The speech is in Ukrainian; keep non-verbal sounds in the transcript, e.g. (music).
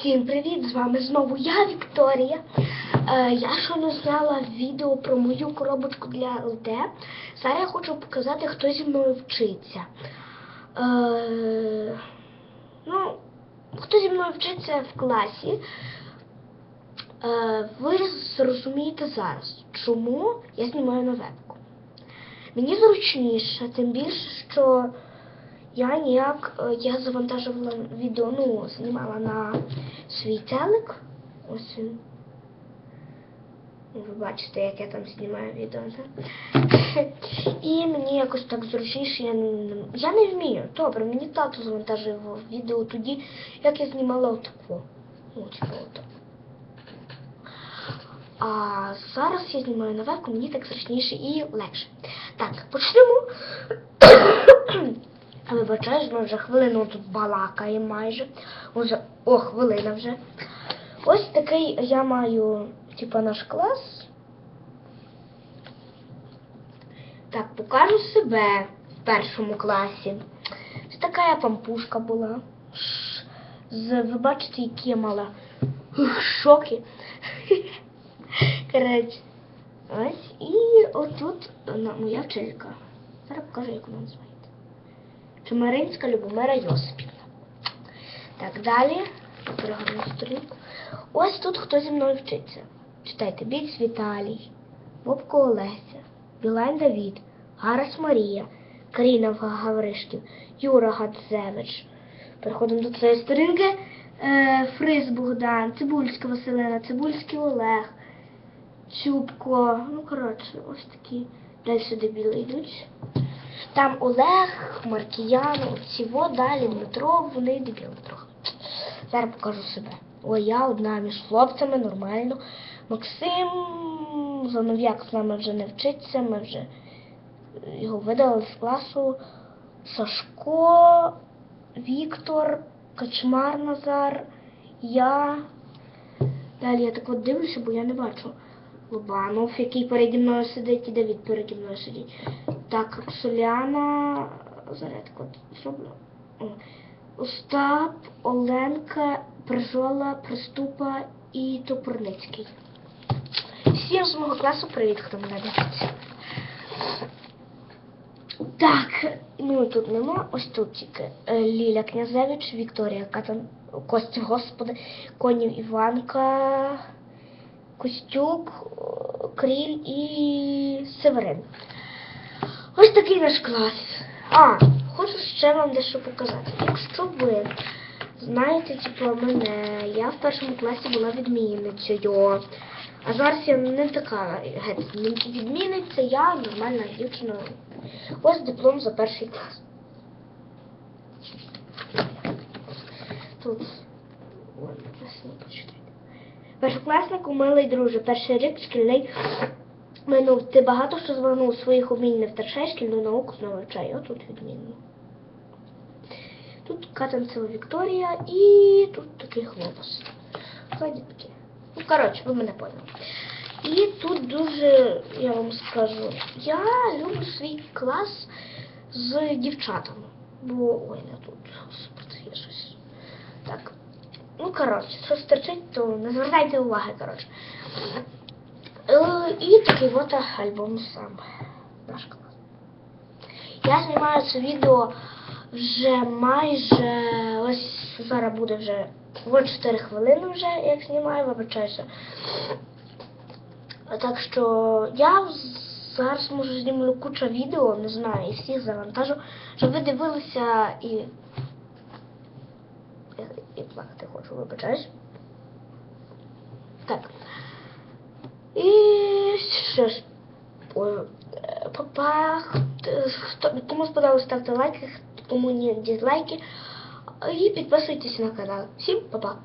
Всім привіт! З вами знову я, Вікторія. Е, я щойно зняла відео про мою коробочку для ЛТ. Зараз я хочу показати, хто зі мною вчиться. Е, ну, хто зі мною вчиться в класі. Е, ви зрозумієте зараз, чому я знімаю на вебку. Мені зручніше, тим більше, що я ніяк, е, я завантажувала відео, ну, знімала на свій телек. Ось він. Ви бачите, як я там знімаю відео, так? (laughs) І мені якось так зручніше, я я не вмію. Добре, мені тато завантажив відео тоді, як я знімала отаку. Ну, типу, отак. А зараз я знімаю на вебку, мені так зручніше і легше. Так, почнемо. Вибачаюсь, ми вже хвилину тут балакаємо майже. Уже, о, хвилина вже. Ось такий я маю, типа, наш клас. Так, покажу себе в першому класі. Ось така я пампушка була. Ви бачите, які я мала шоки. Коротше. Ось. І отут моя вчителька. Зараз покажу, як вона називається. Чемеринська Любомира Йосипівна. Так, далі. Перегорну сторінку. Ось тут хто зі мною вчиться. Читайте, Біць Віталій, Бобко Олеся, Білайн Давід, Гарас Марія, Каріна Гавришків, Юра Гадзевич. Переходимо до цієї сторінки. Е, Фриз Богдан, Цибульська Василина, Цибульський Олег, Чубко. Ну, коротше, ось такі. Далі дебіли йдуть. Там Олег, Маркіян, всього далі Дмитро, вони дебіли трохи. Зараз покажу себе. Ой, я одна між хлопцями, нормально. Максим Занов'як з нами вже не вчиться, ми вже його видали з класу. Сашко, Віктор, Качмар Назар, я. Далі я так от дивлюся, бо я не бачу. Лобанов, який переді мною сидить, і Давід переді мною сидить. Так, Соляна, зарядку зроблю. Остап, Оленка, Прижола, Приступа і Топорницький. Всім з мого класу привіт, хто мене дивиться. Так, ну тут нема. Ось тут тільки е, Ліля Князевич, Вікторія Катан, Костя, господи, Конів Іванка, Костюк, Кріль і Северин. Ось такий наш клас. А, хочу ще вам дещо показати. Якщо ви знаєте, типу, мене, я в першому класі була відмінницею. А зараз я не така геть відмінниця, я нормальна дівчина. Ось диплом за перший клас. Тут. Першокласнику, милий друже, перший рік шкільний минув. Ти багато що звернув своїх умінь не втрачай, шкільну науку знову. Отут відмінно. Тут Катанцева Вікторія і тут такий хлопець. Ззаді такі. Ну, коротше, ви мене поняли. І тут дуже, я вам скажу, я люблю свій клас з дівчатами. Бо, ой, не тут, є щось. Так. Ну, коротше, що стерчить, то не звертайте уваги, коротше. Е, І такий от альбом сам. Наш клас. Я знімаю це відео вже майже ось зараз буде вже от 4 хвилини вже, як знімаю, вибачаюся. Так що я зараз може знімлю кучу відео, не знаю, і всіх завантажу, щоб ви дивилися і. І плакати хочу, вибачаюсь. Так. І що ж, е, папа, кому сподобалось, ставте лайки, кому ні дізлайки. І підписуйтесь на канал. Всім па-па!